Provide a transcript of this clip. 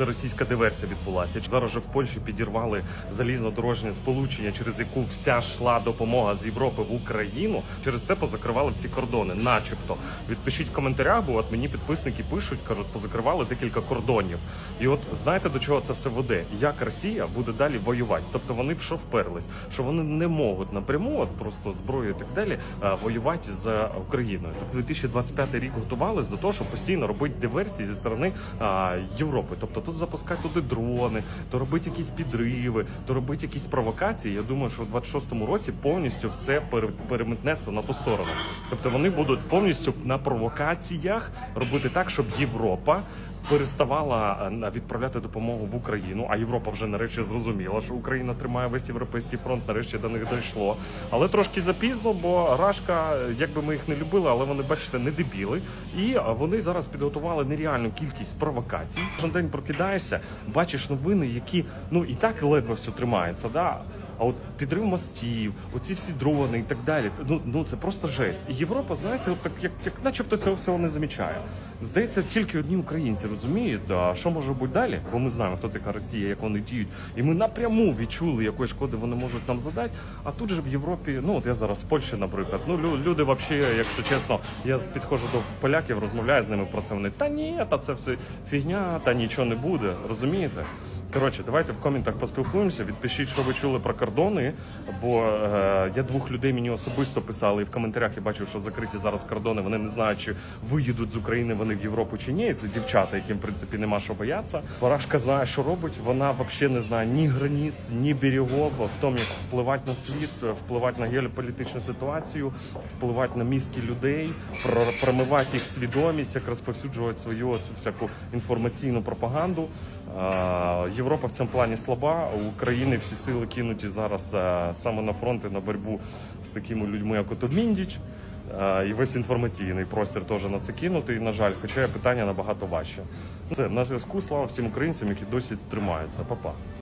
це російська диверсія відбулася. Зараз же в Польщі підірвали залізнодорожнє сполучення, через яку вся йшла допомога з Європи в Україну. Через це позакривали всі кордони, начебто. Відпишіть в коментарях, бо от мені підписники пишуть, кажуть, позакривали декілька кордонів. І от знаєте до чого це все веде? Як Росія буде далі воювати? Тобто вони б що вперлись, що вони не можуть напряму, от просто зброю і так далі, е, воювати з Україною. Тобто 2025 рік готувались до того, щоб постійно робити диверсії зі сторони Європи. Тобто запускати туди дрони, то робити якісь підриви, то робити якісь провокації. Я думаю, що в 26-му році повністю все пере- переметнеться на ту сторону. Тобто вони будуть повністю на провокаціях робити так, щоб Європа. Переставала е, відправляти допомогу в Україну, а Європа вже нарешті зрозуміла, що Україна тримає весь європейський фронт. Нарешті до них дійшло. Але трошки запізно, бо Рашка, е, як би ми їх не любили, але вони, бачите, не дебіли. І е, вони зараз підготували нереальну кількість провокацій. Кожен день прокидаєшся, бачиш новини, які ну і так ледве все тримається. Да? А от підрив мостів, оці всі дрони і так далі. Ну ну це просто жесть. І Європа, знаєте, от так як, як начебто цього всього не замічає. Здається, тільки одні українці розуміють, а що може бути далі, бо ми знаємо, хто така Росія, як вони діють, і ми напряму відчули, якої шкоди вони можуть нам задати. А тут же в Європі, ну от я зараз в Польщі, наприклад, ну лю- люди, взагалі, якщо чесно, я підходжу до поляків, розмовляю з ними про це. Вони та ні, та це все фігня, та нічого не буде. Розумієте? Коротше, давайте в коментах поспілкуємося. Відпишіть, що ви чули про кордони. Бо е, я двох людей мені особисто писали, і в коментарях я бачив, що закриті зараз кордони. Вони не знають, чи виїдуть з України вони в Європу чи ні. І Це дівчата, яким в принципі нема що боятися. Барашка знає, що робить. Вона взагалі не знає ні границь, ні берегов, в тому, як впливати на світ, впливати на геополітичну ситуацію, впливати на мізки людей, пр- промивати їх свідомість, як розповсюджувати свою цю всяку інформаційну пропаганду. Європа в цьому плані слаба. України всі сили кинуті зараз саме на фронт і на боротьбу з такими людьми, як от Міндіч. І весь інформаційний простір теж на це кинутий, на жаль, хоча питання набагато важче. Це на зв'язку. Слава всім українцям, які досі тримаються. Па-па.